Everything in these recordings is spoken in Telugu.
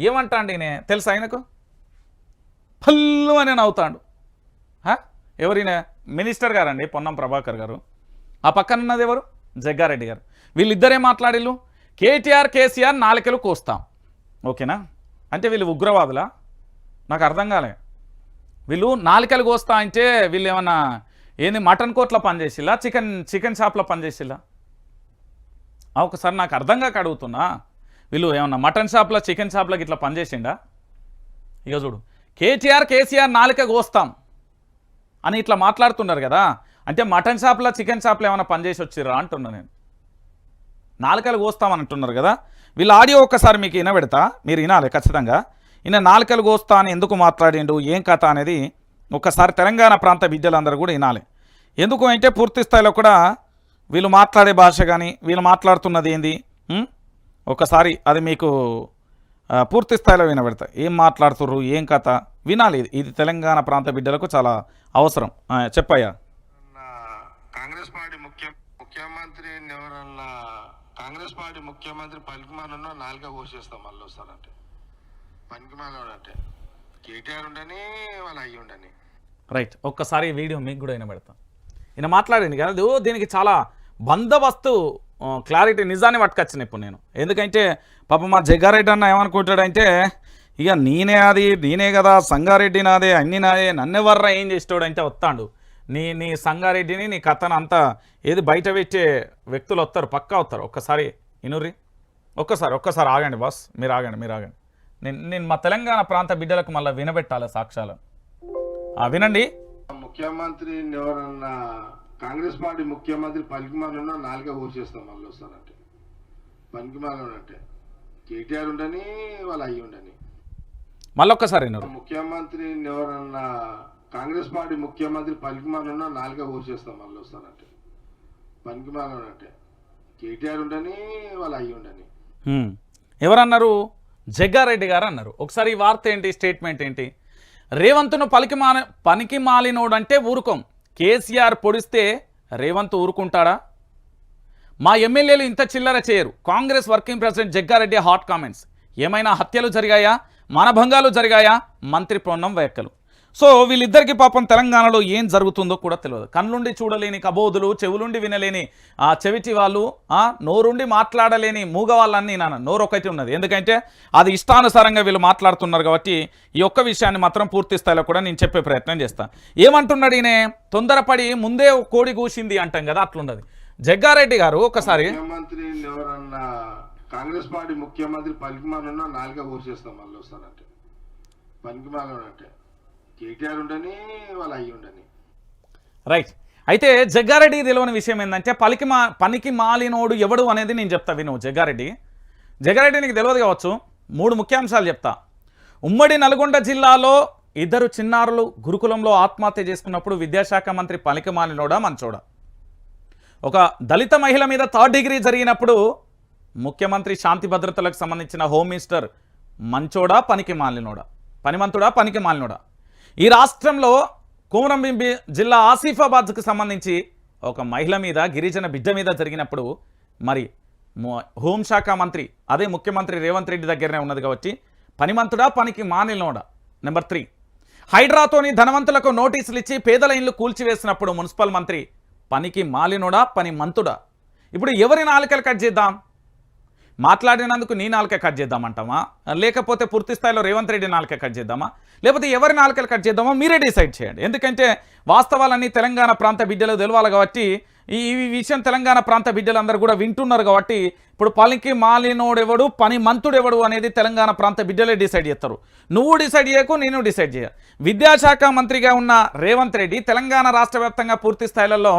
ఏమంటాండి నే తెలుసా ఆయనకు? పల్లు అని నవ్వుతాడు. హా? ఎవరిన మినిస్టర్ గారండి పొన్నం ప్రభాకర్ గారు. ఆ పక్కన ఉన్నది ఎవరు? జగ్గారెడ్డి గారు. వీళ్ళిద్దరే మాట్లాడిల్లు? కేటీఆర్ కేసీఆర్ నాలుకలు కోస్తాం. ఓకేనా? అంటే వీళ్ళు ఉగ్రవాదులా? నాకు అర్థం కాలే. వీళ్ళు నాలుకలు కోస్తా అంటే వీళ్ళు ఏమన్నా ఏంది మటన్ కోట్లో పనిచేసిల్లా చికెన్ చికెన్ షాప్లో పనిచేసిల్లా? ఒకసారి నాకు అర్థం కాక అడుగుతున్నా. వీళ్ళు ఏమన్నా మటన్ షాప్లో చికెన్ షాప్లో ఇట్లా పనిచేసిండా ఇక చూడు. కేటీఆర్ కేసీఆర్ నాలుక కోస్తాం అని ఇట్లా మాట్లాడుతున్నారు కదా. అంటే మటన్ షాప్లో చికెన్ షాప్లో ఏమైనా పనిచేసి వచ్చిర్రా అంటున్నా నేను. నాలుకలు కోస్తామని అంటున్నారు కదా. వీళ్ళ ఆడియో ఒక్కసారి మీకు వినబెడతా మీరు వినాలి ఖచ్చితంగా. ఈయన నాలుకలు కోస్తా అని ఎందుకు మాట్లాడిండు? ఏం కథ అనేది ఒక్కసారి తెలంగాణ ప్రాంత విద్యలందరూ కూడా వినాలి. ఎందుకు అంటే పూర్తి స్థాయిలో కూడా వీళ్ళు మాట్లాడే భాష కానీ వీళ్ళు మాట్లాడుతున్నది ఏంది? ఒకసారి అది మీకు పూర్తి స్థాయిలో వినబెడతా. ఏం మాట్లాడుతుర్రు ఏం కథ? వినాలి ఇది. ఇది తెలంగాణ ప్రాంత బిడ్డలకు చాలా అవసరం. చెప్పయ్యా. కాంగ్రెస్ పార్టీ ముఖ్య ముఖ్యమంత్రిని ఎవరన్నా కాంగ్రెస్ పార్టీ ముఖ్యమంత్రి పనికిమాలన్నా నాలుగా కోసేస్తాం మళ్ళీ వస్తారంటే పనికిమాలోడు అంటే. కేటీఆర్ ఉండని వాళ్ళు అయ్యి ఉండని. రైట్. ఒక్కసారి ఈ వీడియో మీకు కూడా వినబెడతాం. ఈయన మాట్లాడింది కదా దీనికి చాలా బందోబస్తు క్లారిటీ నిజాన్ని పట్టుకొచ్చిన ఇప్పుడు నేను. ఎందుకంటే పాప మా జగ్గారెడ్డి అన్న ఏమనుకుంటాడంటే ఇక నేనే అది నేనే కదా సంగారెడ్డి నాదే అన్ని నాదే నన్నెవర్రా ఏం చేసేవాడంటే వస్తాడు. నీ నీ సంగారెడ్డిని నీ కథను అంతా ఏది బయట పెట్టే వ్యక్తులు వస్తారు పక్కా వస్తారు. ఒక్కసారి ఇనుర్రి ఒక్కసారి ఒక్కసారి ఆగండి బాస్ మీరు ఆగండి మీరు ఆగండి. నేను నేను మా తెలంగాణ ప్రాంత బిడ్డలకు మళ్ళీ వినబెట్టాలి సాక్ష్యాలను ఆ, వినండి. ముఖ్యమంత్రి ఎవరన్నా కాంగ్రెస్ పార్టీ ముఖ్యమంత్రి పనికిమాలన్నా నాలుగా కోసేస్తాం మళ్ళీ వస్తారంటే పనికిమాలోడు అంటే. కేటీఆర్ ఉండని వాళ్ళు అయ్యి ఉండని. మళ్ళొక్కసారి వినరు ముఖ్యమంత్రిని ఎవరన్నా కాంగ్రెస్ పార్టీ ముఖ్యమంత్రి పనికిమాలన్నా నాలుగా కోసేస్తాం మళ్ళీ వస్తారంటే పనికిమాలోడు అంటే. కేటీఆర్ ఉండని వాళ్ళు అయ్యి ఉండని. ఎవరన్నారు? జగ్గారెడ్డి గారు అన్నారు. ఒకసారి ఈ వార్త ఏంటి స్టేట్మెంట్ ఏంటి? రేవంత్ను పలికి మాన పనికి మాలినోడంటే ఊరుకోం. కేసీఆర్ పొడిస్తే రేవంత్ ఊరుకుంటాడా? మా ఎమ్మెల్యేలు ఇంత చిల్లర చేయరు. Congress working president Jaggareddy hot comments. ఏమైనా హత్యలు జరిగాయా? మానభంగాలు జరిగాయా? మంత్రి పొన్నం వ్యాఖ్యలు. సో వీళ్ళిద్దరికి పాపం తెలంగాణలో ఏం జరుగుతుందో కూడా తెలియదు. కళ్ళుండి చూడలేని కబోదులు చెవులుండి వినలేని ఆ చెవిటి వాళ్ళు ఆ నోరుండి మాట్లాడలేని మూగ వాళ్ళన్నీ నాన్న నోరు ఒకటి ఉన్నది. ఎందుకంటే అది ఇష్టానుసారంగా వీళ్ళు మాట్లాడుతున్నారు కాబట్టి ఈ ఒక్క విషయాన్ని మాత్రం పూర్తి స్థాయిలో కూడా నేను చెప్పే ప్రయత్నం చేస్తాను ఏమంటున్నాడు ఈయన? తొందరపడి ముందే కోడి కూసింది అంటాం కదా అట్లున్నది. జగ్గారెడ్డి గారు ఒకసారి కాంగ్రెస్ పార్టీ ముఖ్యమంత్రి పనికిమాలన్నా నాలుగా కూర్చేస్తాం మళ్ళీ వస్తారంటే పనికిమాలోడు అంటే. కేటీఆర్ ఉండని వాళ్ళు అయ్యి ఉండని. రైట్. అయితే జగ్గారెడ్డి తెలియని విషయం ఏంటంటే పలికి మా పనికి మాలినోడు ఎవడు అనేది నేను చెప్తా విను జగ్గారెడ్డి. జగ్గారెడ్డి నీకు తెలియదు కావచ్చు మూడు ముఖ్యాంశాలు చెప్తా. ఉమ్మడి నల్గొండ జిల్లాలో ఇద్దరు చిన్నారులు గురుకులంలో ఆత్మహత్య చేసుకున్నప్పుడు విద్యాశాఖ మంత్రి పలికి మాలినోడా మంచోడా? ఒక దళిత మహిళ మీద థర్డ్ డిగ్రీ జరిగినప్పుడు ముఖ్యమంత్రి శాంతి భద్రతలకు సంబంధించిన హోమ్ మినిస్టర్ మంచోడా పనికి మాలినోడా? పనిమంతుడా పనికి మాలినోడా? ఈ రాష్ట్రంలో కుమరంబింబి జిల్లా ఆసిఫాబాద్కు సంబంధించి ఒక మహిళ మీద గిరిజన బిడ్డ మీద జరిగినప్పుడు మరి హోంశాఖ మంత్రి అదే ముఖ్యమంత్రి రేవంత్ రెడ్డి దగ్గరనే ఉన్నది కాబట్టి పనిమంతుడా పనికి మానిలోడా నెంబర్ త్రీ హైడ్రాతోని ధనవంతులకు నోటీసులు ఇచ్చి పేదల ఇల్లు కూల్చివేసినప్పుడు మున్సిపల్ మంత్రి పనికి మాలినోడా పని మంతుడా ఇప్పుడు ఎవరి నాలుకలు కట్ చేద్దాం? మాట్లాడినందుకు నీ నాలుక కట్ చేద్దామంటామా లేకపోతే పూర్తి స్థాయిలో రేవంత్ రెడ్డి నాలుక కట్ చేద్దామా? లేకపోతే ఎవరి నాలుకలు కట్ చేద్దామో మీరే డిసైడ్ చేయండి. ఎందుకంటే వాస్తవాలన్నీ తెలంగాణ ప్రాంత బిడ్డలు తెలవాలి కాబట్టి ఈ విషయం తెలంగాణ ప్రాంత బిడ్డలందరూ కూడా వింటున్నారు కాబట్టి ఇప్పుడు పనికి మాలినోడెవడు పని మంతుడెవడు అనేది తెలంగాణ ప్రాంత బిడ్డలే డిసైడ్ చేస్తారు. నువ్వు డిసైడ్ చేయకు నేను డిసైడ్ చేయ. విద్యాశాఖ మంత్రిగా ఉన్న రేవంత్ రెడ్డి తెలంగాణ రాష్ట్ర వ్యాప్తంగా పూర్తి స్థాయిలలో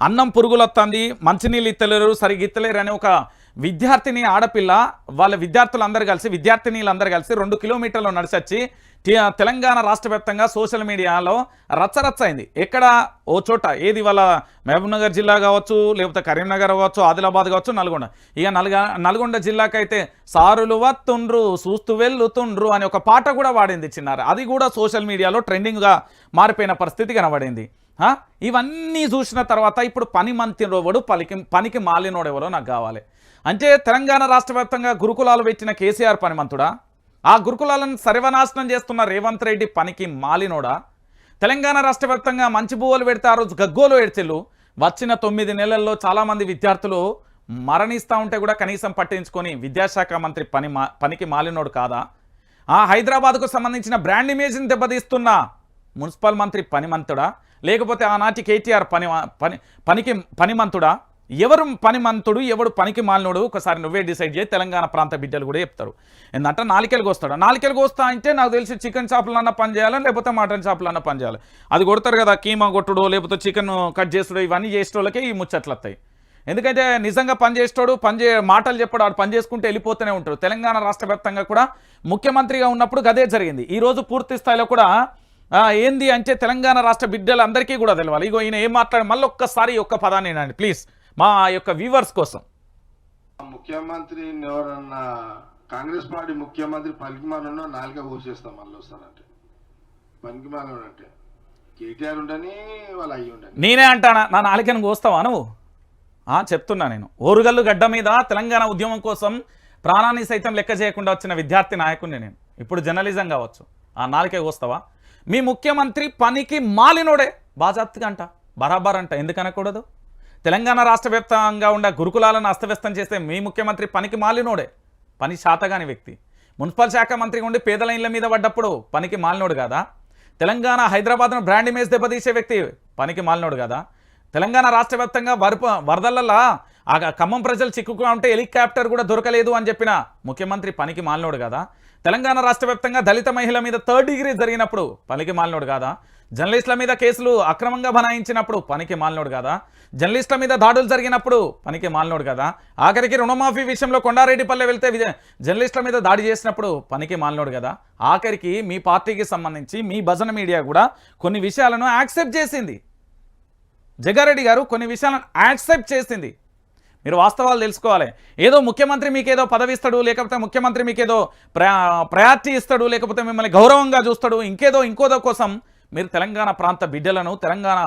అన్నం పురుగులొత్తంది మంచినీళ్ళు ఇత్తలేరు సరిగ్గా ఇత్తలేరు అనే ఒక విద్యార్థిని ఆడపిల్ల వాళ్ళ విద్యార్థులందరూ కలిసి విద్యార్థినీలందరూ కలిసి రెండు కిలోమీటర్లు నడిచొచ్చి తెలంగాణ రాష్ట్ర వ్యాప్తంగా సోషల్ మీడియాలో రచ్చరచ్చ అయింది ఎక్కడ ఓ చోట ఏది వాళ్ళ మహబూబ్నగర్ జిల్లా కావచ్చు లేకపోతే కరీంనగర్ కావచ్చు ఆదిలాబాద్ కావచ్చు నల్గొండ. ఇక నల్గ నల్గొండ జిల్లాకైతే సారులు వత్తుండ్రు చూస్తూ వెళ్ళుతుండ్రు అని ఒక పాట కూడా వాడింది చిన్నారు. అది కూడా సోషల్ మీడియాలో ట్రెండింగ్గా మారిపోయిన పరిస్థితి కనబడింది. ఇవన్నీ చూసిన తర్వాత ఇప్పుడు పని మంత్రినోడు పలికి పనికి మాలినోడెవరో నాకు కావాలి. అంటే తెలంగాణ రాష్ట్ర వ్యాప్తంగా గురుకులాలు పెట్టిన కేసీఆర్ పనిమంతుడా ఆ గురుకులాలను సర్వనాశనం చేస్తున్న రేవంత్ రెడ్డి పనికి మాలినోడా? తెలంగాణ రాష్ట్ర వ్యాప్తంగా మంచి బువ్వలు పెడితే ఆ రోజు గగ్గోలు ఏడ్చిల్లు వచ్చిన తొమ్మిది నెలల్లో చాలామంది విద్యార్థులు మరణిస్తూ ఉంటే కూడా కనీసం పట్టించుకొని విద్యాశాఖ మంత్రి పని మా పనికి మాలినోడు కాదా? ఆ హైదరాబాద్కు సంబంధించిన బ్రాండ్ ఇమేజ్ని దెబ్బతీస్తున్న మున్సిపల్ మంత్రి పనిమంతుడా లేకపోతే ఆనాటి కేటీఆర్ పని పని పనికి పనిమంతుడా ఎవరు పనిమంతుడు ఎవడు పనికి మాలినోడు ఒకసారి నువ్వే డిసైడ్ చేయి తెలంగాణ ప్రాంత బిడ్డలు కూడా చెప్తారు. ఎందుకంటే నాలికలు కోస్తాడు నాలికలు కోస్తా అంటే నాకు తెలిసి చికెన్ షాపులన్నా పని చేయాలా లేకపోతే మటన్ షాపులన్నా పని చేయాలి? అది కొడతారు కదా కీమా కొట్టుడు లేకపోతే చికెన్ కట్ చేసుడు ఇవన్నీ చేసేటోళ్ళకే ఈ ముచ్చట్లు వస్తాయి. ఎందుకంటే నిజంగా పని పనిచే పని చే మాటలు చెప్పాడు వాడు పని చేసుకుంటూ వెళ్ళిపోతూనే ఉంటాడు. తెలంగాణ రాష్ట్ర వ్యాప్తంగా కూడా ముఖ్యమంత్రిగా ఉన్నప్పుడు గదే జరిగింది. ఈ రోజు పూర్తి స్థాయిలో కూడా ఏంది అంటే తెలంగాణ రాష్ట్ర బిడ్డలందరికీ కూడా తెలవాలి. ఇగో ఈయన ఏం మాట్లాడి మళ్ళీ ఒక్కసారి ఒక్క పదాన్ని ప్లీజ్. మా యొక్క వ్యూవర్స్ కోసం. ముఖ్యమంత్రిని ఎవరన్నా కాంగ్రెస్ పార్టీ ముఖ్యమంత్రి పలికిమాలను నాలుక కోసేస్తాం మళ్ళీ వస్తారంటే పనికిమాలను అంటే. కేటీఆర్ ఉండని వాళ్ళు అయ్యి ఉండని. నేనే అంటానా? నా నాలుకను కోస్తావా నువ్వు? ఆ, చెప్తున్నా నేను. ఓరుగల్లు గడ్డ మీద తెలంగాణ ఉద్యమం కోసం ప్రాణాన్ని సైతం లెక్క చేయకుండా వచ్చిన విద్యార్థి నాయకుడిని నేను. ఇప్పుడు జర్నలిజం కావచ్చు. ఆ నాలుకే కోస్తావా మీ ముఖ్యమంత్రి పనికి మాలినోడే. బాజాప్తిగా అంట. బరాబర్ అంట. ఎందుకు అనకూడదు తెలంగాణ రాష్ట్ర వ్యాప్తంగా ఉండే గురుకులాలను అస్తవ్యస్తం చేస్తే మీ ముఖ్యమంత్రి పనికి మాలినోడే. పని శాతగాని వ్యక్తి. మున్సిపల్ శాఖ మంత్రి ఉండి పేదల ఇళ్ళ మీద పడ్డప్పుడు పనికి మాలినోడు కాదా? తెలంగాణ హైదరాబాద్ను బ్రాండ్ ఇమేజ్ దెబ్బతీసే వ్యక్తి పనికి మాలినోడు కదా? తెలంగాణ రాష్ట్ర వ్యాప్తంగా వరప వరదలలా ఆ ఖమ్మం ప్రజలు చిక్కుగా ఉంటే హెలికాప్టర్ కూడా దొరకలేదు అని చెప్పిన ముఖ్యమంత్రి పనికి మాలినోడు కదా? తెలంగాణ రాష్ట్ర వ్యాప్తంగా దళిత మహిళ మీద థర్డ్ డిగ్రీ జరిగినప్పుడు పనికి మాలినోడు కాదా? జర్నలిస్టుల మీద కేసులు అక్రమంగా బనాయించినప్పుడు పనికి మాలినోడు కదా? జర్నలిస్టుల మీద దాడులు జరిగినప్పుడు పనికి మాలినోడు కదా? ఆఖరికి రుణమాఫీ విషయంలో కొండారెడ్డిపల్లె వెళ్తే జర్నలిస్టుల మీద దాడి చేసినప్పుడు పనికి మాలినోడు కదా? ఆఖరికి మీ పార్టీకి సంబంధించి మీ భజన మీడియా కూడా కొన్ని విషయాలను యాక్సెప్ట్ చేసింది. జగారెడ్డి గారు కొన్ని విషయాలను యాక్సెప్ట్ చేసింది. మీరు వాస్తవాలు తెలుసుకోవాలి. ఏదో ముఖ్యమంత్రి మీకేదో పదవి ఇస్తాడు లేకపోతే ముఖ్యమంత్రి మీకేదో ప్రయా ప్రయారిటీ ఇస్తాడు లేకపోతే మిమ్మల్ని గౌరవంగా చూస్తాడు ఇంకేదో ఇంకోదో కోసం మీరు తెలంగాణ ప్రాంత బిడ్డలను తెలంగాణ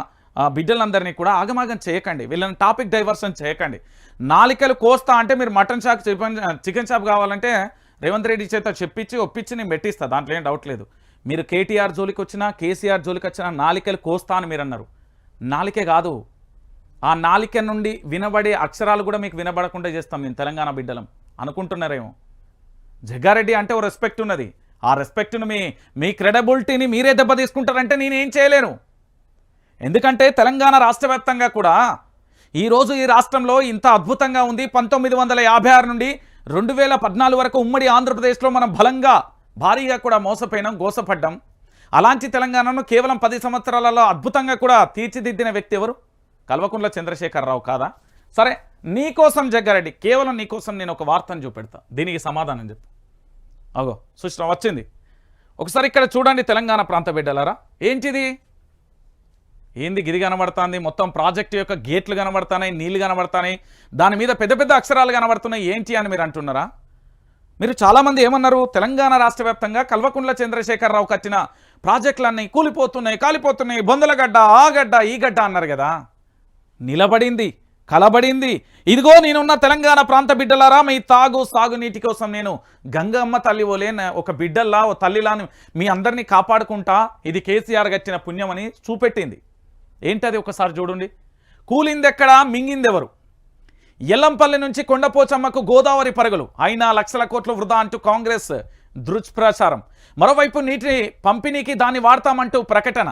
బిడ్డలందరినీ కూడా ఆగమాగం చేయకండి. వీళ్ళని టాపిక్ డైవర్షన్ చేయకండి. నాలికలు కోస్తా అంటే మీరు mutton shop chicken chicken shop కావాలంటే రేవంత్ రెడ్డి చేత చెప్పించి ఒప్పించి నేను పెట్టిస్తా. దాంట్లో ఏం డౌట్ లేదు. మీరు కేటీఆర్ జోలికి వచ్చినా కేసీఆర్ జోలికి వచ్చినా నాలికలు కోస్తా అని మీరు అన్నారు నాలికే కాదు. ఆ నాలిక నుండి వినబడే అక్షరాలు కూడా మీకు వినబడకుండా చేస్తాం మేము తెలంగాణ బిడ్డలం. అనుకుంటున్నారేమో? జగ్గారెడ్డి అంటే ఓ రెస్పెక్ట్ ఉన్నది. ఆ రెస్పెక్ట్ను మీ మీ క్రెడబిలిటీని మీరే దెబ్బ తీసుకుంటారంటే నేనేం చేయలేను. ఎందుకంటే తెలంగాణ రాష్ట్రవ్యాప్తంగా కూడా ఈరోజు ఈ రాష్ట్రంలో ఇంత అద్భుతంగా ఉంది. పంతొమ్మిది వందల యాభై ఆరు నుండి రెండు వేల పద్నాలుగు వరకు ఉమ్మడి ఆంధ్రప్రదేశ్లో మనం బలంగా భారీగా కూడా మోసపోయినాం గోసపడ్డాం. అలాంటి తెలంగాణను కేవలం పది సంవత్సరాలలో అద్భుతంగా కూడా తీర్చిదిద్దిన వ్యక్తి ఎవరు? కల్వకుంట్ల చంద్రశేఖరరావు కాదా? సరే నీకోసం జగ్గారెడ్డి కేవలం నీకోసం నేను ఒక వార్తను చూపెడతా. దీనికి సమాధానం చెప్తాను అగో సూచన వచ్చింది. ఒకసారి ఇక్కడ చూడండి తెలంగాణ ప్రాంత బిడ్డలారా. ఏంటిది? ఏంది గిరి కనబడుతుంది? మొత్తం ప్రాజెక్టు యొక్క గేట్లు కనబడుతున్నాయి నీళ్ళు కనబడుతున్నాయి దాని మీద పెద్ద పెద్ద అక్షరాలు కనబడుతున్నాయి. ఏంటి అని మీరు అంటున్నారా? మీరు చాలామంది ఏమన్నారు? తెలంగాణ రాష్ట్ర వ్యాప్తంగా కల్వకుంట్ల చంద్రశేఖరరావు కట్టిన ప్రాజెక్టులన్నీ కూలిపోతున్నాయి కాలిపోతున్నాయి. బొందలగడ్డ ఆ గడ్డ ఈ గడ్డ అన్నారు కదా. నిలబడింది. కలబడింది. ఇదిగో నేనున్న తెలంగాణ ప్రాంత బిడ్డలారా మీ తాగు సాగునీటి కోసం నేను గంగమ్మ తల్లి ఓలే ఒక బిడ్డల్లా ఓ తల్లిలాని మీ అందరినీ కాపాడుకుంటా ఇది కేసీఆర్ గచ్చిన పుణ్యమని చూపెట్టింది. ఏంటది ఒకసారి చూడండి. కూలిందెక్కడా మింగిందెవరు? ఎల్లంపల్లి నుంచి కొండపోచమ్మకు గోదావరి పరుగులు. అయినా లక్షల కోట్లు వృధా అంటూ కాంగ్రెస్ దృష్ప్రచారం. మరోవైపు నీటిని పంపిణీకి దాన్ని వాడతామంటూ ప్రకటన.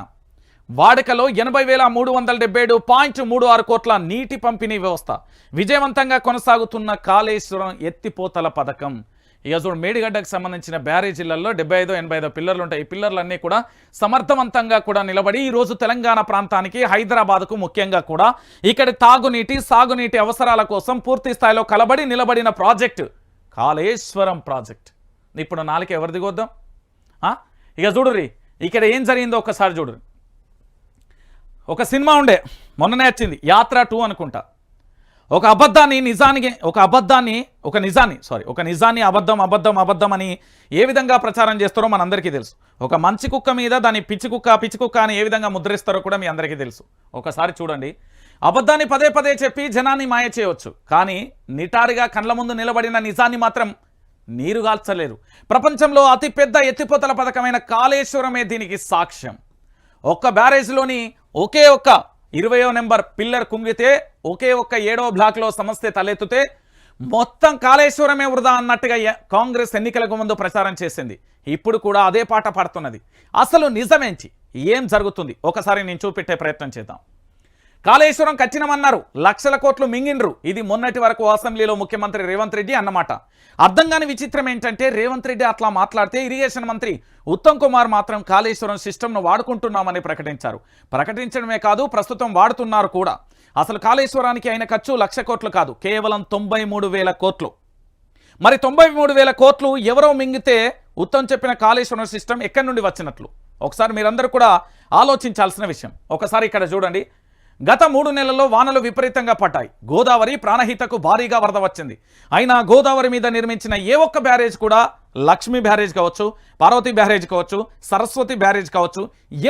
వాడుకలో ఎనభై వేల మూడు వందల డెబ్బై ఏడు పాయింట్ మూడు ఆరు కోట్ల నీటి పంపిణీ వ్యవస్థ. విజయవంతంగా కొనసాగుతున్న కాళేశ్వరం ఎత్తిపోతల పథకం. ఇక చూడు మేడిగడ్డకు సంబంధించిన బ్యారేజీలలో డెబ్బై ఐదో ఎనభై ఐదో పిల్లర్లు ఉంటాయి. ఈ పిల్లర్లన్నీ కూడా సమర్థవంతంగా కూడా నిలబడి ఈరోజు తెలంగాణ ప్రాంతానికి హైదరాబాద్కు ముఖ్యంగా కూడా ఇక్కడ తాగునీటి సాగునీటి అవసరాల కోసం పూర్తి స్థాయిలో కలబడి నిలబడిన ప్రాజెక్టు. కాళేశ్వరం ప్రాజెక్ట్. ఇప్పుడు నాలుగు ఎవరి దిగొద్దాం ఇక చూడుర్రి ఇక్కడ ఏం జరిగిందో ఒకసారి చూడుర్రి. ఒక సినిమా ఉండే మొన్ననే వచ్చింది యాత్ర టూ అనుకుంటా. ఒక అబద్ధాన్ని నిజానికి ఒక అబద్ధాన్ని ఒక నిజాన్ని సారీ ఒక నిజాన్ని అబద్ధం అబద్ధం అబద్ధం అని ఏ విధంగా ప్రచారం చేస్తారో మనందరికీ తెలుసు. ఒక మంచి కుక్క మీద దాన్ని పిచ్చి కుక్క పిచ్చి కుక్క అని ఏ విధంగా ముద్రిస్తారో కూడా మీ అందరికీ తెలుసు. ఒకసారి చూడండి. అబద్ధాన్ని పదే పదే చెప్పి జనాన్ని మాయ చేయవచ్చు కానీ నిటారుగా కండ్ల ముందు నిలబడిన నిజాన్ని మాత్రం నీరుగాల్చలేరు ప్రపంచంలో అతిపెద్ద ఎత్తిపోతల పథకమైన కాళేశ్వరమే దీనికి సాక్ష్యం. ఒక్క బ్యారేజ్లోని ఒకే ఒక్క ఇరవయో నెంబర్ పిల్లర్ కుంగితే ఒకే ఒక్క ఏడవ బ్లాక్లో సమస్య తలెత్తితే మొత్తం కాళేశ్వరమే వృధా అన్నట్టుగా కాంగ్రెస్ ఎన్నికలకు ముందు ప్రచారం చేసింది. ఇప్పుడు కూడా అదే పాట పాడుతున్నది. అసలు నిజమేంచి ఏం జరుగుతుంది? ఒకసారి నేను చూపెట్టే ప్రయత్నం చేద్దాం. కాళేశ్వరం కచ్చినమన్నారు లక్షల కోట్లు మింగిండ్రు. ఇది మొన్నటి వరకు అసెంబ్లీలో ముఖ్యమంత్రి రేవంత్ రెడ్డి అన్నమాట. అర్థం కాని విచిత్రం ఏంటంటే రేవంత్ రెడ్డి అట్లా మాట్లాడితే ఇరిగేషన్ మంత్రి ఉత్తమ్ కుమార్ మాత్రం కాళేశ్వరం సిస్టమ్ను వాడుకుంటున్నామని ప్రకటించారు. ప్రకటించడమే కాదు ప్రస్తుతం వాడుతున్నారు కూడా. అసలు కాళేశ్వరానికి అయిన ఖర్చు లక్ష కోట్లు కాదు కేవలం తొంభై మూడు వేల కోట్లు. మరి తొంభై మూడు వేల కోట్లు ఎవరో మింగితే ఉత్తమ్ చెప్పిన కాళేశ్వరం సిస్టమ్ ఎక్కడి నుండి వచ్చినట్లు? ఒకసారి మీరందరూ కూడా ఆలోచించాల్సిన విషయం. ఒకసారి ఇక్కడ చూడండి. గత మూడు నెలల్లో వానలు విపరీతంగా పడ్డాయి. గోదావరి ప్రాణహితకు భారీగా వరద వచ్చింది. అయినా గోదావరి మీద నిర్మించిన ఏ ఒక్క బ్యారేజ్ కూడా లక్ష్మీ బ్యారేజ్ కావచ్చు పార్వతి బ్యారేజ్ కావచ్చు సరస్వతి బ్యారేజ్ కావచ్చు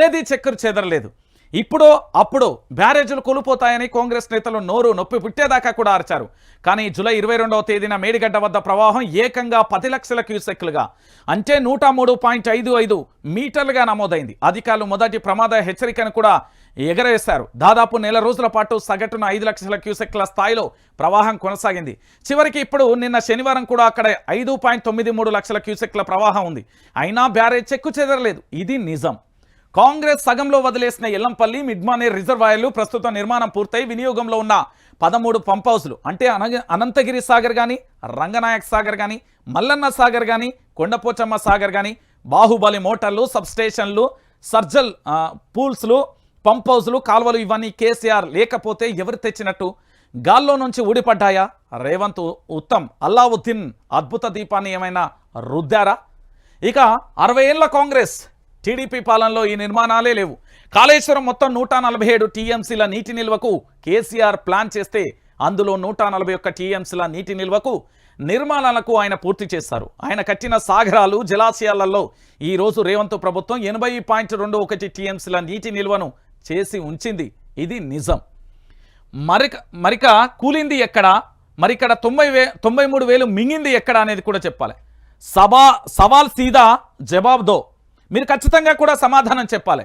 ఏది చక్కెరు చెదరలేదు ఇప్పుడు అప్పుడు బ్యారేజీలు కూలిపోతాయని కాంగ్రెస్ నేతలు నోరు నొప్పి పుట్టేదాకా కూడా అరిచారు. కానీ జూలై ఇరవై రెండవ తేదీన మేడిగడ్డ వద్ద ప్రవాహం ఏకంగా పది లక్షల క్యూసెక్లుగా అంటే నూట మూడు పాయింట్ ఐదు ఐదు మీటర్లుగా నమోదైంది. అధికారులు మొదటి ప్రమాద హెచ్చరికను కూడా ఎగరవేశారు దాదాపు నెల రోజుల పాటు సగటున ఐదు లక్షల క్యూసెక్ల స్థాయిలో ప్రవాహం కొనసాగింది. చివరికి ఇప్పుడు నిన్న శనివారం కూడా అక్కడ ఐదు పాయింట్ తొమ్మిది మూడు లక్షల క్యూసెక్ల ప్రవాహం ఉంది. అయినా బ్యారేజ్ చెక్కు చెదరలేదు. ఇది నిజం. కాంగ్రెస్ సగంలో వదిలేసిన ఎల్లంపల్లి మిడ్మానేర్ రిజర్వాయర్లు ప్రస్తుతం నిర్మాణం పూర్తయి వినియోగంలో ఉన్న పదమూడు పంప్ హౌస్లు. అంటే అనంతగిరి సాగర్ కానీ రంగనాయక్ సాగర్ కానీ మల్లన్న సాగర్ కానీ కొండపోచమ్మ సాగర్ కానీ బాహుబలి మోటార్లు సబ్స్టేషన్లు సర్జల్ పూల్స్లు పంప్ హౌస్లు కాల్వలు ఇవన్నీ కేసీఆర్ లేకపోతే ఎవరు తెచ్చినట్టు? గాల్లో నుంచి ఊడిపడ్డాయా? రేవంత్ ఉత్తమ్ అల్లావుద్దీన్ అద్భుత దీపాన్ని ఏమైనా రుద్దారా? ఇక అరవై ఏళ్ళ కాంగ్రెస్ టీడీపీ పాలనలో ఈ నిర్మాణాలే లేవు. కాళేశ్వరం మొత్తం నూట నలభై ఏడు టీఎంసీల నీటి నిల్వకు కేసీఆర్ ప్లాన్ చేస్తే అందులో నూట నలభై ఒక్క టీఎంసీల నీటి నిల్వకు నిర్మాణాలకు ఆయన పూర్తి చేస్తారు ఆయన కట్టిన సాగరాలు జలాశయాలలో ఈ రోజు రేవంత్ ప్రభుత్వం ఎనభై పాయింట్ రెండు ఒకటి టీఎంసీల నీటి నిల్వను చేసి ఉంచింది. ఇది నిజం. మరిక మరిక కూలింది ఎక్కడ? మరి ఇక్కడ తొంభై వే తొంభై మూడు వేలు మింగింది ఎక్కడ అనేది కూడా చెప్పాలి. సభా సవాల్ సీదా జవాబ్ దో. మీరు ఖచ్చితంగా కూడా సమాధానం చెప్పాలి.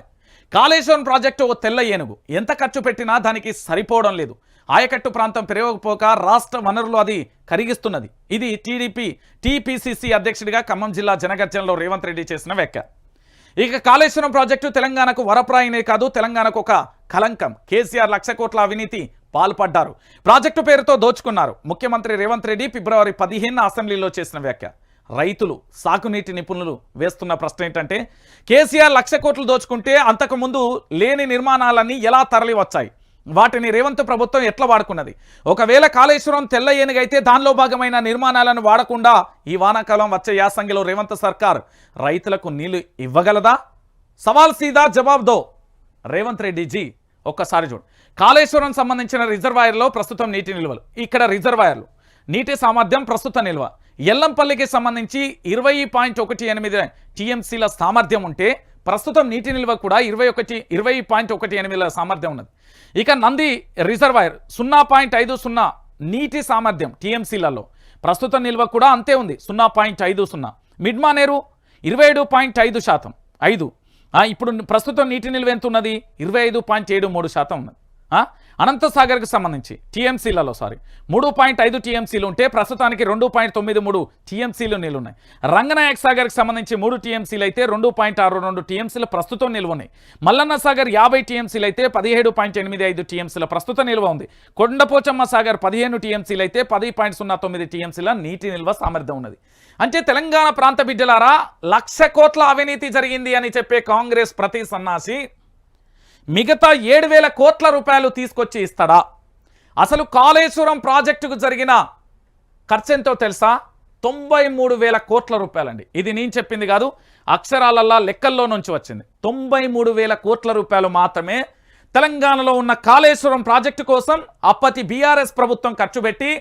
కాళేశ్వరం ప్రాజెక్టు ఓ తెల్ల ఏనుగు. ఎంత ఖర్చు పెట్టినా దానికి సరిపోవడం లేదు. ఆయకట్టు ప్రాంతం పెరగకపోక రాష్ట్ర వనరులు అది కరిగిస్తున్నది. ఇది టీడీపీ టీపీసీసీ అధ్యక్షుడిగా ఖమ్మం జిల్లా జనగర్జనలో రేవంత్ రెడ్డి చేసిన వ్యాఖ్య. ఇక కాళేశ్వరం ప్రాజెక్టు తెలంగాణకు వరప్రాయనే కాదు తెలంగాణకు ఒక కలంకం. కేసీఆర్ లక్ష కోట్ల అవినీతి పాల్పడ్డారు. ప్రాజెక్టు పేరుతో దోచుకున్నారు. ముఖ్యమంత్రి రేవంత్ రెడ్డి ఫిబ్రవరి పదిహేను అసెంబ్లీలో చేసిన వ్యాఖ్య. రైతులు సాగునీటి నిపుణులు వేస్తున్న ప్రశ్న ఏంటంటే కేసీఆర్ లక్ష కోట్లు దోచుకుంటే అంతకుముందు లేని నిర్మాణాలన్నీ ఎలా తరలి వచ్చాయి వాటిని రేవంత్ ప్రభుత్వం ఎట్లా వాడుకున్నది? ఒకవేళ కాళేశ్వరం తెల్ల ఏనుగైతే దానిలో భాగమైన నిర్మాణాలను వాడకుండా ఈ వానాకాలం వచ్చే యాసంగిలో రేవంత్ సర్కార్ రైతులకు నీళ్ళు ఇవ్వగలదా? సవాల్ సీదా జవాబ్దో రేవంత్ రెడ్డి జీ ఒక్కసారి చూడు. కాళేశ్వరం సంబంధించిన రిజర్వాయర్లో ప్రస్తుతం నీటి నిల్వలు. ఇక్కడ రిజర్వాయర్లు. నీటి సామర్థ్యం ప్రస్తుత నిల్వ. ఎల్లంపల్లికి సంబంధించి ఇరవై పాయింట్ ఒకటి ఎనిమిది టీఎంసీల సామర్థ్యం ఉంటే ప్రస్తుతం నీటి నిల్వ కూడా ఇరవై ఒకటి ఇరవై పాయింట్ ఒకటి ఎనిమిదిల సామర్థ్యం ఉన్నది. ఇక నంది రిజర్వాయర్ సున్నా పాయింట్ ఐదు సున్నా నీటి సామర్థ్యం టీఎంసీలలో. ప్రస్తుత నిల్వ కూడా అంతే ఉంది సున్నా పాయింట్ ఐదు సున్నా. మిడ్మానేరు ఇరవై ఏడు పాయింట్ ఐదు శాతం ఐదు. ఇప్పుడు ప్రస్తుతం నీటి నిల్వ ఎంత ఉన్నది? ఇరవై ఐదు పాయింట్ ఏడు మూడు శాతం ఉన్నది. అనంతసాగర్కి సంబంధించి టీఎంసీలలో సారీ మూడు పాయింట్ ఐదు టీఎంసీలు ఉంటే ప్రస్తుతానికి రెండు పాయింట్ తొమ్మిది మూడు టీఎంసీలు నిలున్నాయి రంగనాయక్ సాగర్కి సంబంధించి మూడు టీఎంసీలు అయితే రెండు పాయింట్ ఆరు రెండు టీఎంసీలు ప్రస్తుతం నిల్వ ఉన్నాయి మల్లన్న సాగర్ యాభై టీఎంసీలు అయితే పదిహేడు పాయింట్ ఎనిమిది ఐదు టీఎంసీల ప్రస్తుత నిల్వ ఉంది. కొండపోచమ్మ సాగర్ పదిహేను టీఎంసీలు అయితే పది పాయింట్ సున్నా తొమ్మిది టీఎంసీల నీటి నిల్వ సామర్థ్యం ఉన్నది. అంటే తెలంగాణ ప్రాంత బిడ్డలారా లక్ష కోట్ల అవినీతి జరిగింది అని చెప్పే కాంగ్రెస్ ప్రతి సన్నాసి మిగతా ఏడు వేల కోట్ల రూపాయలు తీసుకొచ్చి ఇస్తాడా? అసలు కాళేశ్వరం ప్రాజెక్టుకు జరిగిన ఖర్చు ఎంతో తెలుసా? తొంభై మూడు వేల కోట్ల రూపాయలండి. ఇది నేను చెప్పింది కాదు అక్షరాలల్లా లెక్కల్లో నుంచి వచ్చింది. తొంభై మూడు వేల కోట్ల రూపాయలు మాత్రమే తెలంగాణలో ఉన్న కాళేశ్వరం ప్రాజెక్టు కోసం అప్పటి బీఆర్ఎస్ ప్రభుత్వం ఖర్చు పెట్టి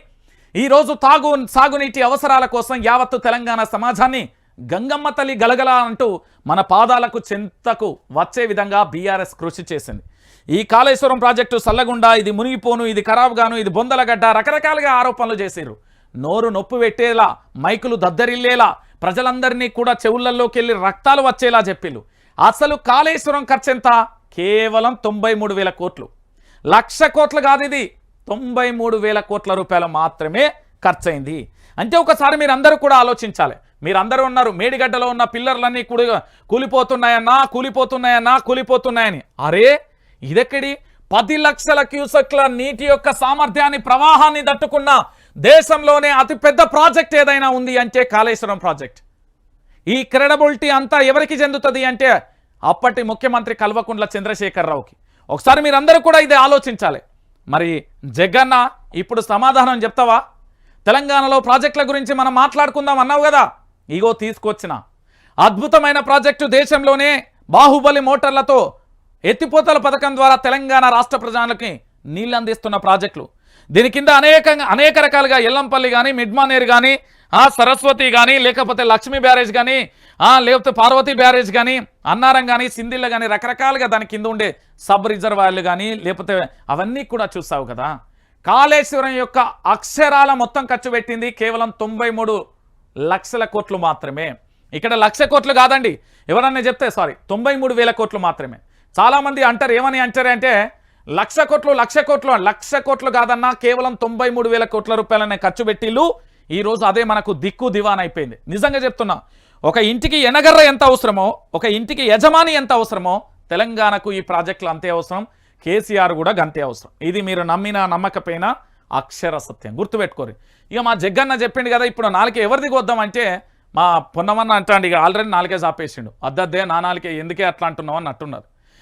ఈరోజు తాగు సాగునీటి అవసరాల కోసం యావత్తు తెలంగాణ సమాజాన్ని గంగమ్మ తల్లి గలగల అంటూ మన పాదాలకు చింతకు వచ్చే విధంగా బీఆర్ఎస్ కృషి చేసింది. ఈ కాళేశ్వరం ప్రాజెక్టు సల్లగుండా ఇది మునిగిపోను ఇది ఖరాబ్ గాను ఇది బొందలగడ్డ రకరకాలుగా ఆరోపణలు చేశారు నోరు నొప్పి పెట్టేలా మైకులు దద్దరిల్లేలా ప్రజలందరినీ కూడా చెవులల్లోకి వెళ్ళి రక్తాలు వచ్చేలా చెప్పిళ్ళు అసలు కాళేశ్వరం ఖర్చు ఎంత కేవలం తొంభై మూడు వేల కోట్లు. లక్ష కోట్లు కాదు ఇది. తొంభై మూడు వేల కోట్ల రూపాయలు మాత్రమే ఖర్చయింది. అంటే ఒకసారి మీరందరూ కూడా ఆలోచించాలి. మీరందరూ ఉన్నారు. మేడిగడ్డలో ఉన్న పిల్లర్లన్నీ కుడి కూలిపోతున్నాయన్నా కూలిపోతున్నాయన్నా కూలిపోతున్నాయని. అరే ఇదెక్కడి? పది లక్షల క్యూసెక్ల నీటి యొక్క సామర్థ్యాన్ని ప్రవాహాన్ని తట్టుకున్న దేశంలోనే అతిపెద్ద ప్రాజెక్ట్ ఏదైనా ఉంది అంటే కాళేశ్వరం ప్రాజెక్ట్. ఈ క్రెడబిలిటీ అంతా ఎవరికి చెందుతుంది అంటే అప్పటి ముఖ్యమంత్రి కల్వకుంట్ల చంద్రశేఖరరావుకి. ఒకసారి మీరందరూ కూడా ఇది ఆలోచించాలి. మరి జగన్న ఇప్పుడు సమాధానం చెప్తావా? తెలంగాణలో ప్రాజెక్టుల గురించి మనం మాట్లాడుకుందాం అన్నావు కదా. ఇగో తీసుకొచ్చిన. అద్భుతమైన ప్రాజెక్టు దేశంలోనే బాహుబలి మోటార్లతో ఎత్తిపోతల పథకం ద్వారా తెలంగాణ రాష్ట్ర ప్రజలకి నీళ్ళు అందిస్తున్న ప్రాజెక్టులు. దీని కింద అనేకంగా అనేక రకాలుగా ఎల్లంపల్లి కానీ మిడ్మానేర్ కానీ ఆ సరస్వతి కానీ లేకపోతే లక్ష్మీ బ్యారేజ్ కానీ ఆ లేకపోతే పార్వతి బ్యారేజ్ కానీ అన్నారం కానీ సింధిళ్ళ కానీ రకరకాలుగా దాని కింద ఉండే సబ్ రిజర్వాయర్లు కానీ లేకపోతే అవన్నీ కూడా చూస్తావు కదా. కాళేశ్వరం యొక్క అక్షరాల మొత్తం ఖర్చు పెట్టింది కేవలం తొంభై లక్షల కోట్లు మాత్రమే. ఇక్కడ లక్ష కోట్లు కాదండి. ఎవరన్నా చెప్తే సారీ తొంభై మూడు వేల కోట్లు మాత్రమే. చాలామంది అంటారు ఏమని అంటారు అంటే లక్ష కోట్లు లక్ష కోట్లు లక్ష కోట్లు కాదన్నా కేవలం తొంభై మూడు వేల కోట్ల రూపాయలనే ఖర్చు పెట్టిళ్ళు ఈరోజు అదే మనకు దిక్కు దివాన్ అయిపోయింది. నిజంగా చెప్తున్నా ఒక ఇంటికి ఎనగర్ర ఎంత అవసరమో ఒక ఇంటికి యజమాని ఎంత అవసరమో తెలంగాణకు ఈ ప్రాజెక్టులు అంతే అవసరం కేసీఆర్ కూడా గంతే అవసరం. ఇది మీరు నమ్మినా నమ్మకపోయినా అక్షర సత్యం. గుర్తుపెట్టుకోరు. ఇక మా జగ్గన్న చెప్పిండు కదా ఇప్పుడు నాలుకే ఎవరిది కొద్దామంటే మా పొన్నమన్న అంటాండి ఇక ఆల్రెడీ నాలుగే చాపేసిండు అద్దద్దే నా నాలుకే ఎందుకే అట్లా అంటున్నావు అని అంటున్నారు